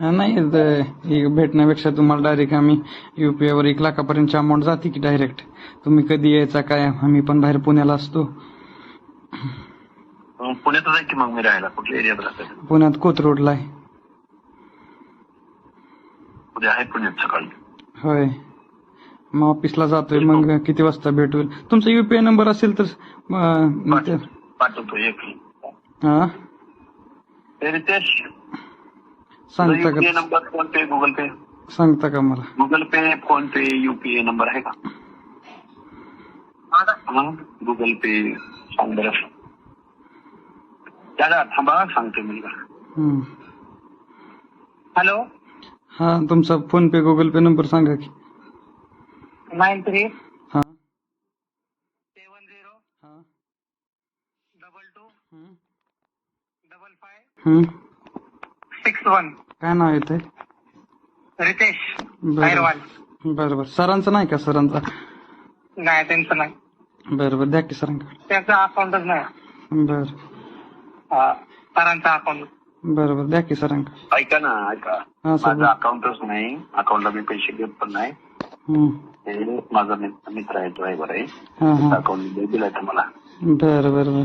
नाही तर भेटण्यापेक्षा तुम्हाला डायरेक्ट आम्ही युपीआय वर एक लाखापर्यंतची अमाऊंट जाते की डायरेक्ट तुम्ही कधी यायचा काय आम्ही पण बाहेर पुण्याला असतो. पुण्यातच आहे की मग मी राहायला? कुठल्या एरियात पुण्यात कोथरूडला आहे. उद्या आहे पुण्यात सकाळी? होय. मग ऑफिसला जातोय मग किती वाजता भेटू? तुमचा युपीआय नंबर असेल तर ते- पाठवतो एक हा? रितेश. सांगता युपीआय का number PhonePe Google Pay? सांगता का मला। Google Pay PhonePe UPI number आहे का गुगल पे सांग बरं दादा थांबा सांगतो मी हम्म. हॅलो हा तुमचा PhonePe Google Pay number सांगा की। नाईन थ्री हा। सेवन झिरो हा। डबल टू हम्म. डबल फाय हम्म. सिक्स वन काय नाव येतंय रितेश बरं. अहिरवाल. बरं बरं. सरांचं नाही का? सरांचा? नाही त्यांचं नाही. बरं बरं. द्या की सरांकडे त्यांचं अकाउंटच नाही. बरं. हा, सरांचं अकाउंट बरं बरं. द्या की सरांकडे ऐका ना ऐका. हा सर. माझं अकाउंटच नाही. अकाउंटला मी पैसे देत पण नाही. हम्म. हे माझा मित्र मित्र आहे ड्रायव्हर आहे. हा हा. अकाउंट दिलाय तुम्हाला. बरं बरं बरं?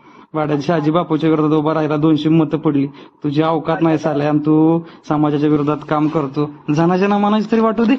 वाड्याच्या शहाजी बापूच्या विरोधात उभा राहिला दोनशे मतं पडली. तुझी अवकात नाही चालय आणि तू समाजाच्या विरोधात काम करतो. जनाच्या नामानाची तरी वाटू दे.